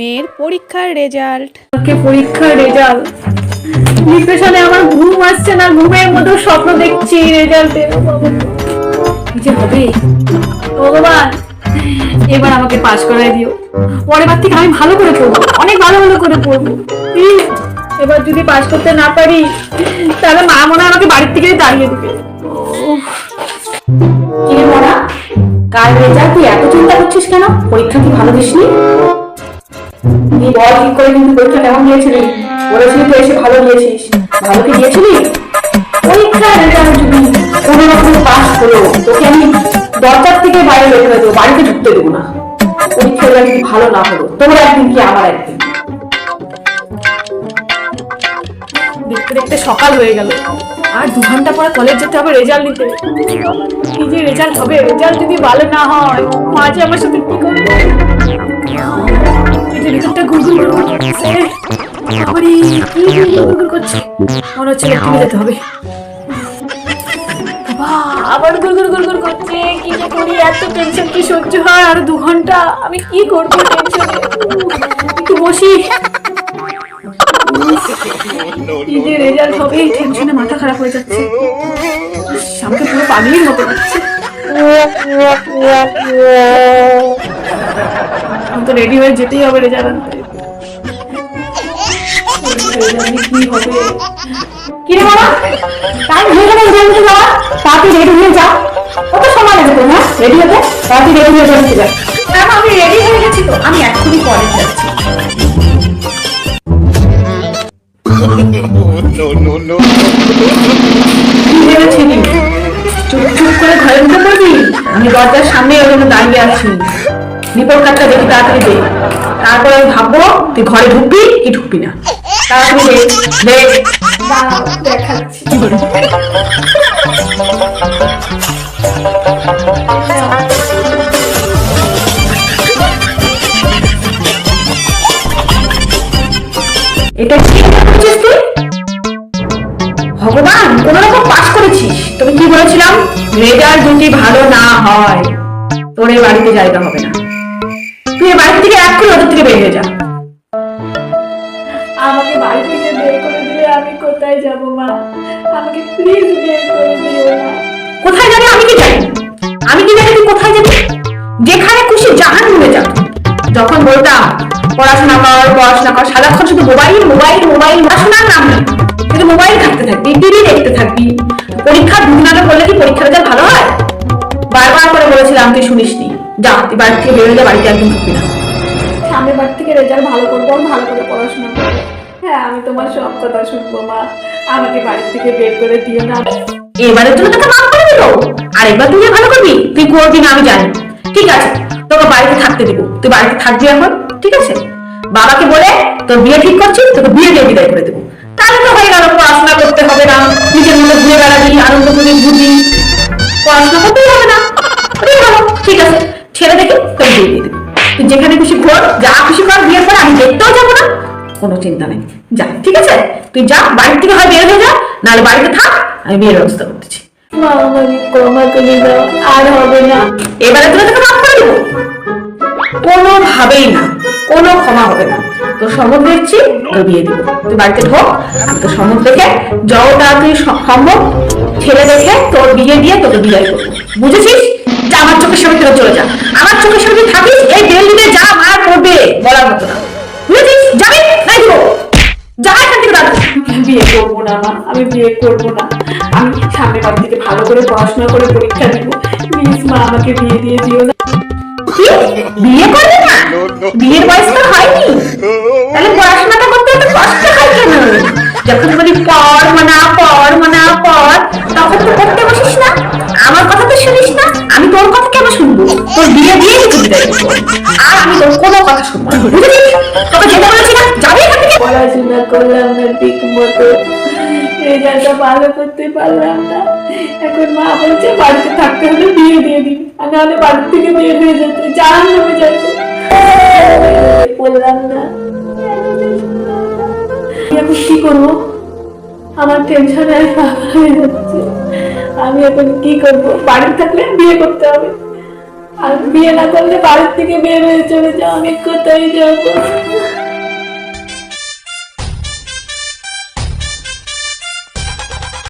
মেয়ের পরীক্ষার রেজাল্ট। আজকে পরীক্ষার রেজাল্ট। ডিপ্রেশনে আমার ঘুম আসছে না ঘুমের মধ্যে স্বপ্ন দেখছি রেজাল্টের কি যে হবে? ভগবান এবার আমাকে পাস করাই দিও। পরের বার থেকে আমি ভালো করে পড়ব অনেক ভালো ভালো করে পড়ব। Please, এবার যদি পাস করতে না পারি তাহলে মা মনে আমাকে বাড়ির থেকে দাঁড়িয়ে দিবে। কাল রেজাল্ট তুই এত চিন্তা করছিস কেন? পরীক্ষা কি ভালো দিসনি? তুই বল ঠিক করে কিন্তু পরীক্ষা কেমন দিয়েছিলি বলেছিলি তুই এসে ভালো দিয়েছিস। ভালো কি দিয়েছিলি? পরীক্ষা রেজাল্ট যদি কোনো রকম পাস হলো তোকে আমি দরজার থেকে বাইরে বের করে দেবো বাড়িতে ঢুকতে দেবো না। পরীক্ষা রেজাল্ট ভালো না হলো তোর একদিন কি আমার একদিন? দেখতে দেখতে সকাল হয়ে গেল। আর দু ঘণ্টা পরে কলেজ যেতে হবে রেজাল্ট নিতে। কি যে রেজাল্ট হবে? রেজাল্ট যদি ভালো না হয় মাঝে আমার সাথে কি করবে? এই যে গুড়গুড় গুড়গুড় করছে আবার কি গুড়গুড় করছে? মনে হচ্ছে একটু যেতে হবে। আবার গুড়গুড় গুড়গুড় করছে। কি যে করি, এত টেনশন কি সহ্য হয়? আর দু ঘণ্টা আমি কি করব টেনশনে একটু বসি। যে রেজাল্ট হবে এই টেনশনে মাথা খারাপ হয়ে যাচ্ছে। আমাকে পুরো পাগলির মতো লাগছে। তো রেডি হয়ে যেতেই হবে রেজাল্ট আনতে। কি হবে কি রে বাবা? টাইম হয়ে গেল রেজাল্ট যাওয়া? তাড়াতাড়ি রেডি হয়ে যাও কত সময় লাগবে তোমার রেডি হতে? তাড়াতাড়ি রেডি হয়ে যাচ্ছে আমি রেডি হয়ে গেছি তো। আমি এক্ষুনি কলেজ যাচ্ছি। আমি দরজার সামনে ওখানে দাঁড়িয়ে আছি। রিপোর্ট কার্ডটা দেখি তাড়াতাড়ি দে। তারপরে আমি ভাববো তুই ঘরে ঢুকবি কি ঢুকবি না? তাড়াতাড়ি দেখ দেখ দেখাচ্ছি। কি বলেছিলাম? রেজাল্ট যদি ভালো না হয় তোর এই বাড়িতে জায়গা হবে না। তুই এই বাড়ি থেকে এক করে ওদের থেকে বের হয়ে যা। আমাকে বাড়ি থেকে বের করে দিলে আমি কোথায় যাব মা? আমাকে প্লিজ বের করে দিও না কোথায় যাবি? আমি কি জানি? আমি কি জানি তুই কোথায় যাবি? যেখানে খুশি জাহান ঘুরে যা। যখন বলতাম পড়াশোনা কর পড়াশোনা কর সারাক্ষণ শুধু মোবাইল মোবাইল মোবাইল পড়াশোনার নাম নেই। শুধু মোবাইল থাকতে থাকবি টিভি দেখতে থাকবি পরীক্ষা দুদিন করলে কি পরীক্ষা রেজাল্ট ভালো হয়? বারবার করে বলেছিলাম তুই শুনিসনি। যা তুই বাড়ি থেকে বেরোলে বাড়িতে একদম ঢুকবি না। সামনের বাড়ি থেকে রেজাল্ট ভালো করব ভালো করে পড়াশোনা করব। হ্যাঁ আমি তোমার সব কথা শুনব মা। আমাকে বাড়ি থেকে বের করে দিও না। তোকে মাফ করে দিল আর এবার তুই ভালো করবি? তুই করবি না আমি জানি। ঠিক আছে তোকে বাড়িতে থাকতে দিব। তুই বাড়িতে থাকবি এখন ঠিক আছে? বাবাকে বলে তোর বিয়ে ঠিক করছিস? তোকে বিয়ে দিয়ে বিদায় করে দেবো। তাহলে তো হয়ে গেল পড়াশোনা করতে হবে না। নিজের মতো পড়াশোনা করতেই হবে না ঠিক আছে দেখে দিয়ে তুই যেখানে খুশি ঘোর যা খুশি কর বিয়ের পর আমি দেখতেও না কোনো চিন্তা নেই যা ঠিক আছে তুই যা বাড়ি থেকে হয় বের হয়ে যা নাহলে বাড়িতে থাক আমি বিয়ের ব্যবস্থা করতেছি এবারে না, কোনো ক্ষমা হবে না। তোর সম্বন্ধ দেখছি তোর বিয়ে দিব। তুই বাড়িতে ঢোক আমি তোর সম্বন্ধ দেখে যত তাড়াতাড়ি সম্ভব ছেলে দেখে তোর বিয়ে দিয়ে তোকে বিদায় করব। বুঝেছিস? যা আমার চোখের সামনে ফেরত চলে যা। আমার চোখের সামনে থাকিস এই দিল্লিতে যা মার পড়বে বলার মতো না। বুঝেছিস? যাবি? নাই দিব। যা এখান থেকে দাঁড়া বিয়ে করব না মা। আমি বিয়ে করব না। আমি সামনে বাড়ি থেকে ভালো করে পড়াশোনা করে পরীক্ষা দিব। প্লিজ মা আমাকে বিয়ে দিয়ে দিও না। বিয়ে করবে না? বিয়ের বয়স তো হয়নি। পড়াশোনাটা করতে এত কষ্ট হয় কেন? যখন বলি পড় মানা পড় মানা, পড়, তখন তো পড়তে বসিস না। আমার কথা তো শুনিস না। আমি তোর কথা কেন শুনব? তোর বিয়ে দিয়ে দিতে আর আমি তোর কোনো কথা শুনব বুঝেছিস তোকে যেতে বলেছি না, যাবি এখান থেকে। পড়াশোনা করলাম না ঠিক মতো। রেজাল্টটা ভালো করতে পারলাম না। এখন মা বলছে, বাড়িতে থাকতে হলে বিয়ে দিয়ে দিন আর নাহলে বাড়ি থেকে বিয়ে হয়ে যেতে। জাহান নামে যাইতে বললাম না। আমি কি করব? আমার টেনশন আমি এখন কি করব? বাড়ি থাকলে বিয়ে করতে হবে। আর বিয়ে না করলে বাড়ির থেকে বের হয়ে চলে যাও, আমি কোথায় যাব?